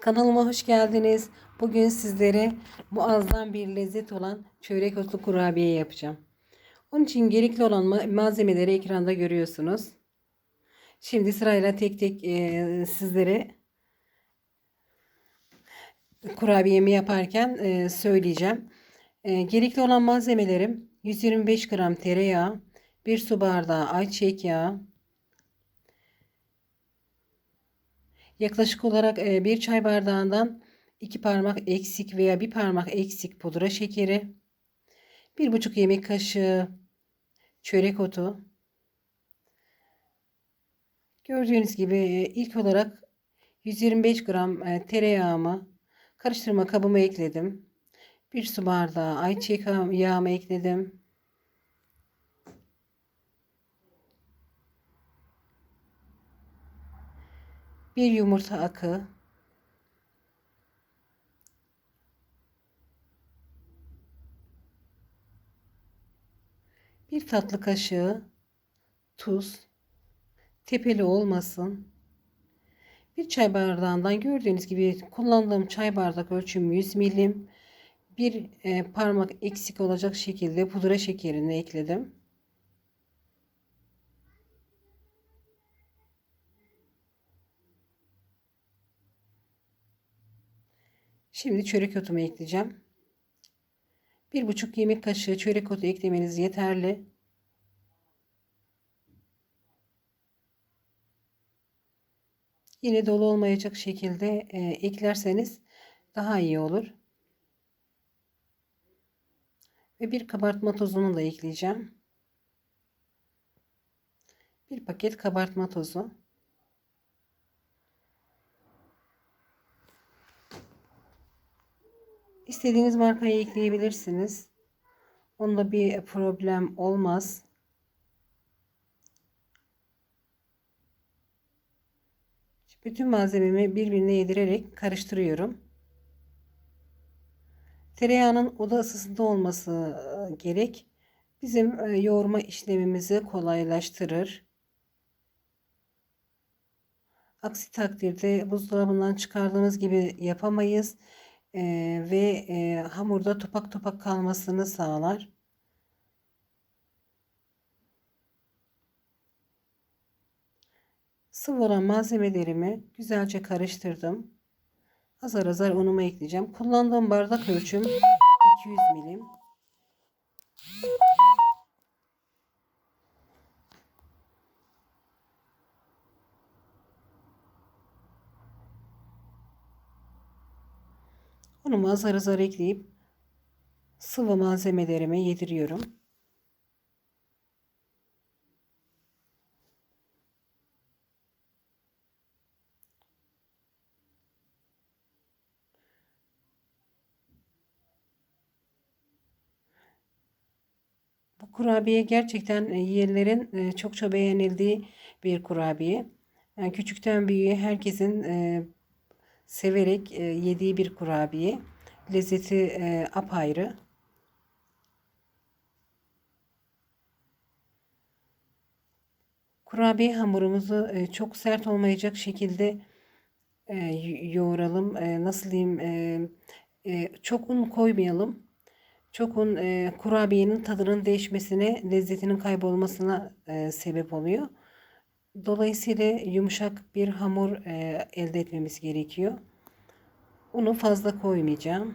Kanalıma hoş geldiniz. Bugün sizlere muazzam bir lezzet olan çörek otlu kurabiye yapacağım. Onun için gerekli olan ma- malzemeleri ekranda görüyorsunuz. Şimdi sırayla tek tek e, sizlere kurabiyemi yaparken e, söyleyeceğim. E, gerekli olan malzemelerim 125 gram tereyağı, 1 su bardağı ayçiçek yağı, Yaklaşık olarak bir çay bardağından iki parmak eksik veya bir parmak eksik pudra şekeri, bir buçuk yemek kaşığı çörek otu. Gördüğünüz gibi ilk olarak 125 gram tereyağımı karıştırma kabıma ekledim. Bir su bardağı ayçiçek yağımı ekledim. Bir yumurta akı. Bir tatlı kaşığı tuz. Tepeli olmasın. Bir çay bardağından gördüğünüz gibi kullandığım çay bardak ölçüm 100 milim. Bir e, parmak eksik olacak şekilde pudra şekerini ekledim. Şimdi çörek otumu ekleyeceğim. Bir buçuk yemek kaşığı çörek otu eklemeniz yeterli. Yine dolu olmayacak şekilde e, eklerseniz daha iyi olur. Ve bir kabartma tozunu da ekleyeceğim. Bir paket kabartma tozu. İstediğiniz markayı ekleyebilirsiniz. Onda bir problem olmaz. Bütün malzememi birbirine yedirerek karıştırıyorum. Tereyağının oda ısısında olması e, gerek. Bizim e, yoğurma işlemimizi kolaylaştırır. Aksi takdirde buzdolabından çıkardığınız gibi yapamayız e, ve e, hamurda topak topak kalmasını sağlar. Sıvı olan malzemelerimi güzelce karıştırdım. Azar azar unumu ekleyeceğim. Kullandığım bardak ölçüm 200 milim. Unumu azar azar ekleyip sıvı malzemelerime yediriyorum. Bu kurabiye gerçekten e, yiyenlerin e, çokça beğenildiği bir kurabiye. Yani küçükten büyüğe herkesin e, severek yediği bir kurabiye. Lezzeti apayrı. Kurabiye hamurumuzu çok sert olmayacak şekilde yoğuralım. Nasıl diyeyim? Çok un koymayalım. Çok un e, kurabiyenin tadının değişmesine, lezzetinin kaybolmasına e, sebep oluyor. Dolayısıyla yumuşak bir hamur elde etmemiz gerekiyor. Unu fazla koymayacağım.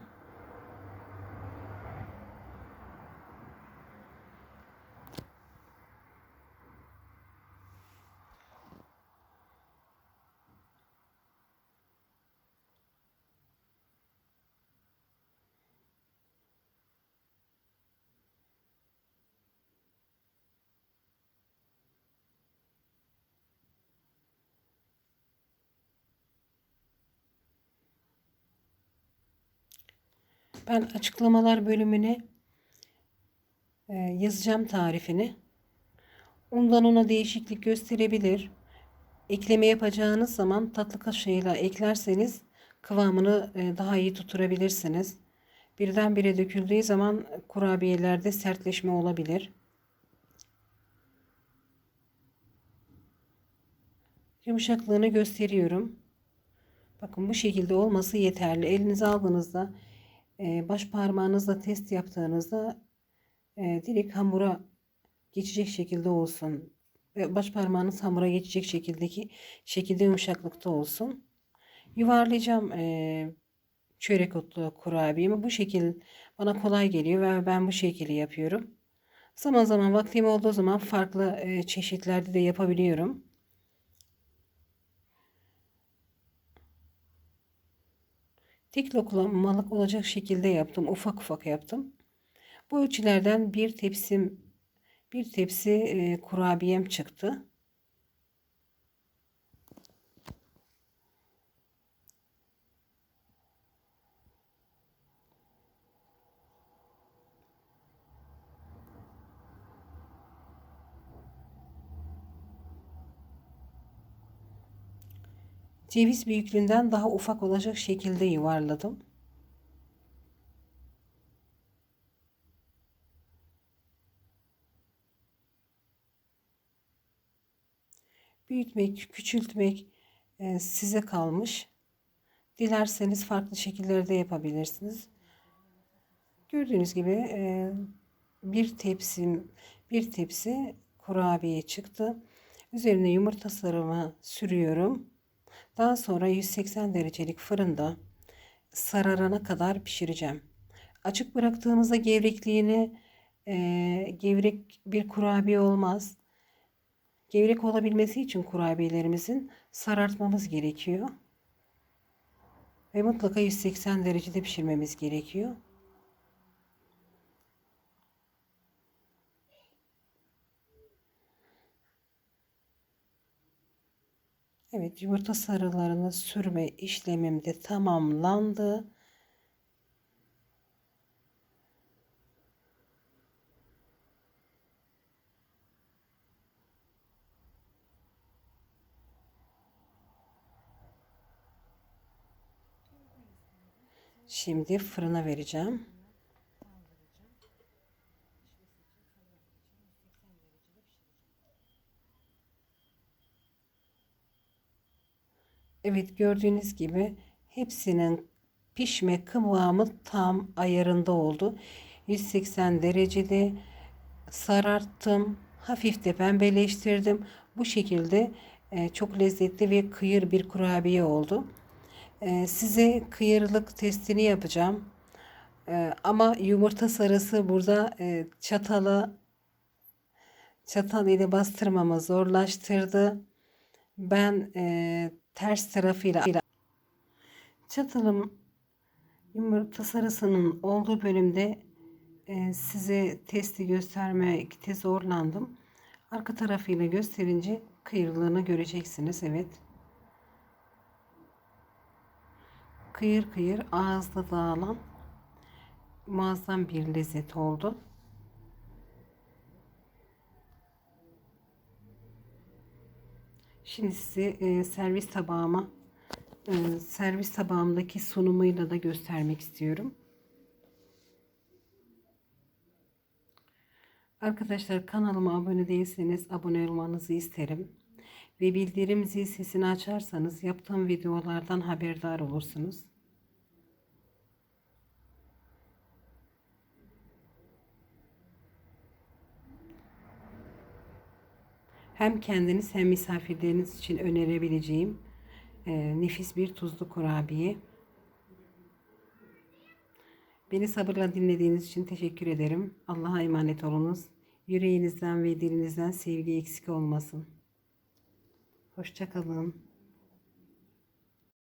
Ben açıklamalar bölümüne e, yazacağım tarifini. Ondan ona değişiklik gösterebilir. Ekleme yapacağınız zaman tatlı kaşığıyla eklerseniz kıvamını e, daha iyi tutturabilirsiniz. Birdenbire döküldüğü zaman kurabiyelerde sertleşme olabilir. Yumuşaklığını gösteriyorum. Bakın bu şekilde olması yeterli. Elinize aldığınızda e, baş parmağınızla test yaptığınızda e, direkt hamura geçecek şekilde olsun. Ve baş parmağınız hamura geçecek şekildeki şekilde yumuşaklıkta olsun. Yuvarlayacağım e, çörek otlu kurabiyemi. Bu şekil bana kolay geliyor ve ben bu şekilde yapıyorum. Zaman zaman vaktim olduğu zaman farklı e, çeşitlerde de yapabiliyorum. Tek lokmalık olacak şekilde yaptım. Ufak ufak yaptım. Bu ölçülerden bir tepsim bir tepsi kurabiyem çıktı. Ceviz büyüklüğünden daha ufak olacak şekilde yuvarladım. Büyütmek, küçültmek e, size kalmış. Dilerseniz farklı şekillerde yapabilirsiniz. Gördüğünüz gibi e, bir tepsi bir tepsi kurabiye çıktı. Üzerine yumurta sarımı sürüyorum. Daha sonra 180 derecelik fırında sararana kadar pişireceğim. Açık bıraktığımızda gevrekliğini e, gevrek bir kurabiye olmaz. Gevrek olabilmesi için kurabiyelerimizin sarartmamız gerekiyor. Ve mutlaka 180 derecede pişirmemiz gerekiyor. Evet yumurta sarılarını sürme işlemim de tamamlandı. Şimdi fırına vereceğim. Evet gördüğünüz gibi hepsinin pişme kıvamı tam ayarında oldu. 180 derecede sararttım. Hafif de pembeleştirdim. Bu şekilde e, çok lezzetli ve kıyır bir kurabiye oldu. E, size kıyırlık testini yapacağım. E, ama yumurta sarısı burada çatalı çatal ile bastırmamı zorlaştırdı. Ben ters tarafıyla çatalım yumurta sarısının olduğu bölümde e, size testi göstermekte zorlandım. Arka tarafıyla gösterince kıyırlığını göreceksiniz. Evet. Kıyır kıyır ağızda dağılan muazzam bir lezzet oldu. Şimdi size e, servis tabağıma e, servis tabağımdaki sunumuyla da göstermek istiyorum. Arkadaşlar kanalıma abone değilseniz abone olmanızı isterim. Ve bildirim zil sesini açarsanız yaptığım videolardan haberdar olursunuz. Hem kendiniz hem misafirleriniz için önerebileceğim e, nefis bir tuzlu kurabiye. Beni sabırla dinlediğiniz için teşekkür ederim. Allah'a emanet olunuz. Yüreğinizden ve dilinizden sevgi eksik olmasın. Hoşçakalın.